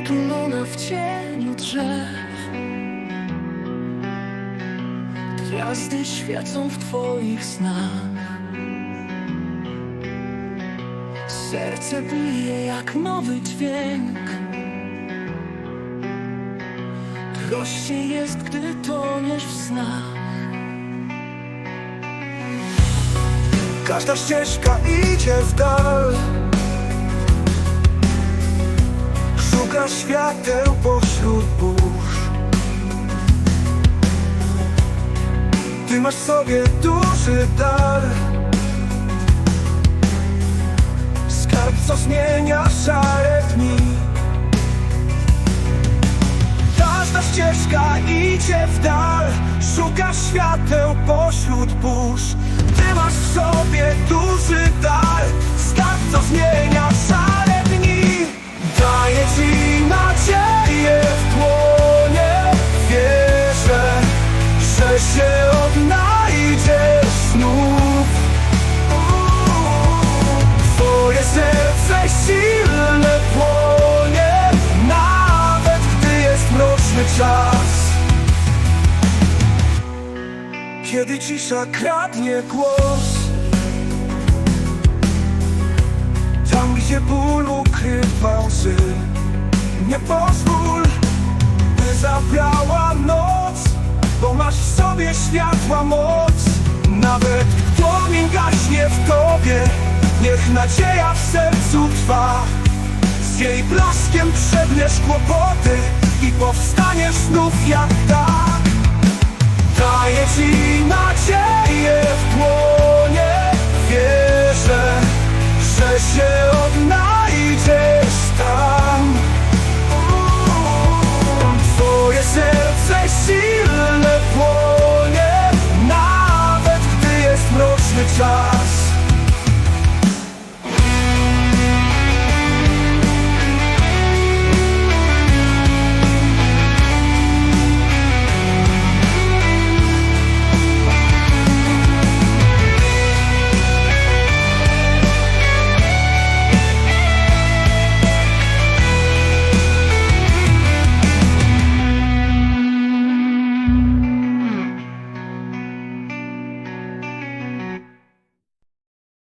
Otulona w cieniu drzew. Gwiazdy świecą w twoich snach. Serce bije jak nowy dźwięk. Prościej jest, gdy toniesz w snach. Każda ścieżka idzie w dal Szuka świateł pośród burz. Ty masz sobie duży dar. Skarb, co zmienia szare dni. Każda ścieżka idzie w dal. Szuka świateł pośród burz. Ty masz w sobie czas. Kiedy cisza kradnie głos. Tam gdzie ból ukrywa łzy. Nie pozwól, by zabrała noc Bo masz w sobie światła moc. Nawet płomień gaśnie w tobie Niech nadzieja w sercu trwa. Z jej blaskiem przebniesz kłopoty powstaniesz znów jak tak. Daję ci nadzieję w dłonie Wierzę, że się